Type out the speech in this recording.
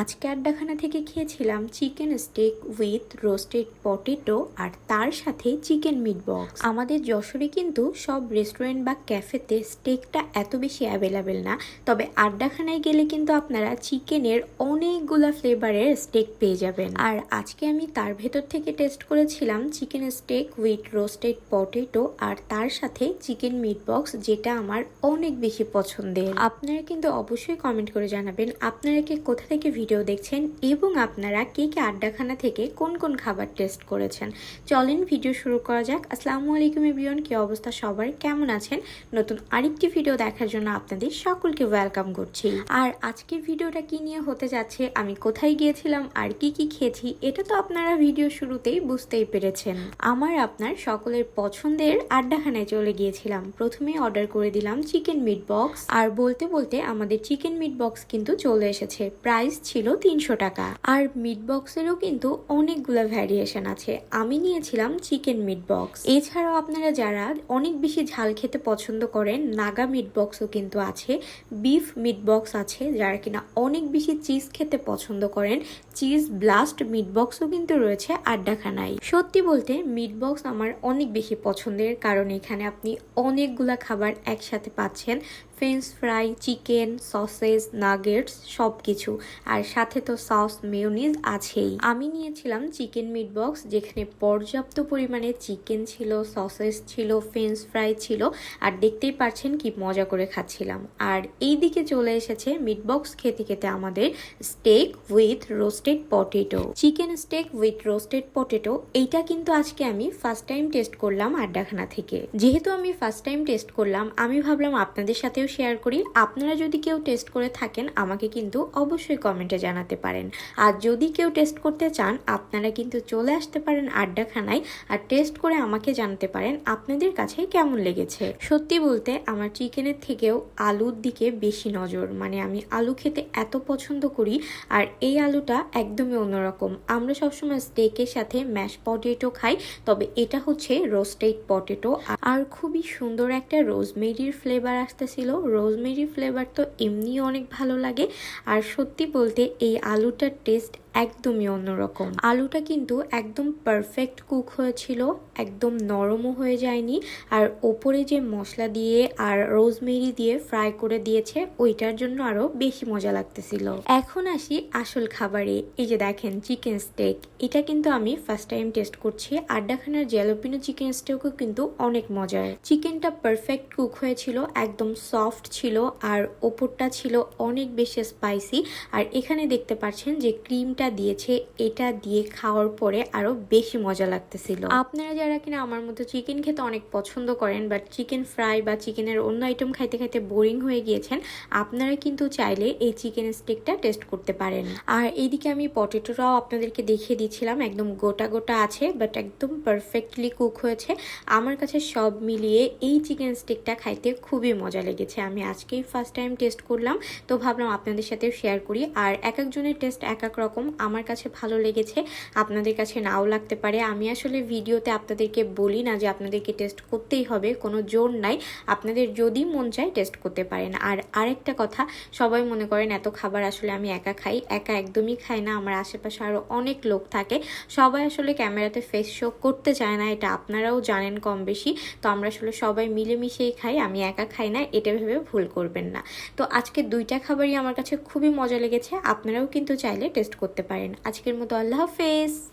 আজকে আড্ডাখানা থেকে খেয়েছিলাম chicken steak with roasted potato আর তার সাথে চিকেন মিট বক্স। আমাদের যশোরে কিন্তু সব রেস্টুরেন্ট বা ক্যাফেতে স্টেকটা এত বেশি অ্যাভেলেবেল না, তবে আড্ডাখানায় গেলে কিন্তু আপনারা চিকেনের অনেকগুলা ফ্লেভারের স্টেক পেয়ে যাবেন। আর আজকে আমি তার ভেতর থেকে টেস্ট করেছিলাম chicken steak with roasted potato আর তার সাথে চিকেন মিট বক্স, যেটা আমার অনেক বেশি পছন্দের। আপনারা কিন্তু অবশ্যই কমেন্ট করে জানাবেন, আপনারা কি কোথা থেকে ভিডিও দেখছেন এবং আপনারা কে কে আড্ডাখানা থেকে কোন কোন খাবার টেস্ট করেছেন। চলেন ভিডিও শুরু করা যাক। আসসালামু আলাইকুম এভরিওয়ান, কী অবস্থা সবার? কেমন আছেন? নতুন আরেকটি ভিডিও দেখার জন্য আপনাদের সকলকে ওয়েলকাম করছি। আর আজকের ভিডিওটা কি নিয়ে হতে যাচ্ছে, আমি কোথায় গিয়েছিলাম, আর কি কি খেয়েছি, এটা তো আপনারা ভিডিও শুরুতেই বুঝতেই পেরেছেন। আমার আপনার সকলের পছন্দের আড্ডাখানায় চলে গিয়েছিলাম। প্রথমে অর্ডার করে দিলাম চিকেন মিট বক্স। আর বলতে বলতে আমাদের চিকেন মিট বক্স কিন্তু চলে এসেছে। প্রাইস ছিল তিনশো টাকা। আর মিট বক্সেরও কিন্তু অনেকগুলো ভ্যারিয়েশন আছে। আমি নিয়েছিলাম চিকেন মিট বক্স এছাড়াও আপনারা যারা অনেক বেশি ঝাল খেতে পছন্দ করেন, নাগা মিট বক্সও কিন্তু আছে। বিফ মিট বক্স আছে, যারা কিনা অনেক বেশি চিজ খেতে পছন্দ করেন চিজ ব্লাস্ট মিট বক্সও কিন্তু রয়েছে আড্ডাখানায়। সত্যি বলতে মিট বক্স আমার অনেক বেশি পছন্দের, কারণ এখানে আপনি অনেকগুলা খাবার একসাথে পাচ্ছেন। French fry chicken sausage nuggets সব কিছু আর সাথে তো সস মেয়োনিজ আছেই। আমি নিয়েছিলাম চিকেন মিট বক্স যেখানে পর্যাপ্ত পরিমাণে চিকেন ছিল সসেস ছিল ফ্রেঞ্চ ফ্রাই ছিল, আর দেখতেই পাচ্ছেন কি মজা করে খাচ্ছিলাম। আর এই দিকে চলে এসেছে মিট বক্স খেতে খেতে আমাদের steak with roasted potato chicken steak with roasted potato এইটা কিন্তু আজকে আমি ফার্স্ট টাইম টেস্ট করলাম আড্ডাখানা থেকে। যেহেতু আমি ফার্স্ট টাইম টেস্ট করলাম, আমি ভাবলাম আপনাদের সাথেও শেয়ার করি। আপনারা যদি কেউ টেস্ট করে থাকেন, আমাকে কিন্তু অবশ্যই কমেন্টে জানাতে পারেন। আর যদি কেউ টেস্ট করতে চান, আপনারা কিন্তু চলে আসতে পারেন আড্ডাখানায় আর টেস্ট করে আমাকে জানাতে পারেন আপনাদের কাছে কেমন লেগেছে। সত্যি বলতে, আমার চিকেনের থেকেও আলুর দিকে বেশি নজর। মানে আমি আলু খেতে এত পছন্দ করি আর এই আলুটা একদমই অন্যরকম। আমরা সবসময় স্টেকের সাথে ম্যাশ পটেটো খাই, তবে এটা হচ্ছে রোস্টেড পটেটো আর খুবই সুন্দর একটা রোজমেরির ফ্লেভার আসতেছিল। রোজমেরি ফ্লেভার তো এমনিই অনেক ভালো লাগে। আর সত্যি বলতে এই আলুটার টেস্ট একদমই অন্যরকম। আলুটা কিন্তু একদম পারফেক্ট কুক হয়েছিল, একদম নরমও হয়ে যায়নি, আর ওপরে যে মশলা দিয়ে আর রোজমেরি দিয়ে ফ্রাই করে দিয়েছে, ওইটার জন্য আরও বেশি মজা লাগতেছিল। এখন আসি আসল খাবারে, এই যে দেখেন চিকেন স্টেক এটা কিন্তু আমি ফার্স্ট টাইম টেস্ট করছি, আড্ডাখানার জেলোপিনো চিকেন স্টেকও কিন্তু অনেক মজার। চিকেনটা পারফেক্ট কুক হয়েছিল, একদম সফট ছিল, আর ওপরটা ছিল অনেক বেশি স্পাইসি আর এখানে দেখতে পাচ্ছেন যে ক্রিমটা চিকেনটা দিয়েছে, এটা দিয়ে খাওয়ার পরে আরও বেশি মজা লাগতেছিল। আপনারা যারা কিনা আমার মতো চিকেন খেতে অনেক পছন্দ করেন বাট চিকেন ফ্রাই বা চিকেনের অন্য আইটেম খাইতে খাইতে বোরিং হয়ে গিয়েছেন, আপনারা কিন্তু চাইলে এই চিকেন স্টিকটা টেস্ট করতে পারেন। আর এইদিকে আমি পটেটোটাও আপনাদেরকে দেখিয়ে দিচ্ছিলাম, একদম গোটা গোটা আছে বাট একদম পারফেক্টলি কুক হয়েছে। আমার কাছে সব মিলিয়ে এই চিকেন স্টিকটা খাইতে খুবই মজা লেগেছে। আমি আজকেই ফার্স্ট টাইম টেস্ট করলাম, তো ভাবলাম আপনাদের সাথে শেয়ার করি। আর এক একজনের টেস্ট এক এক রকম আমার কাছে ভালো লেগেছে, আপনাদের কাছে নাও লাগতে পারে। আমি আসলে ভিডিওতে আপনাদেরকে বলি না যে আপনাদেরকে টেস্ট করতেই হবে, কোনো জোর নাই। আপনাদের যদি মন চায় টেস্ট করতে পারেন। আর আরেকটা কথা, সবাই মনে করেন এত খাবার আসলে আমি একা খাই, একা একদমই খাই না, আমার আশেপাশে আরও অনেক লোক থাকে। সবাই আসলে ক্যামেরাতে ফেস শো করতে চায় না, এটা আপনারাও জানেন কম বেশি। তো আমরা আসলে সবাই মিলেমিশেই খাই, আমি একা খাই না, এটা ভেবে ভুল করবেন না। তো আজকে দুইটা খাবারই আমার কাছে খুবই মজা লেগেছে, আপনারাও কিন্তু চাইলে টেস্ট করতে পারেন। আজকের মতো আল্লাহ হাফেজ।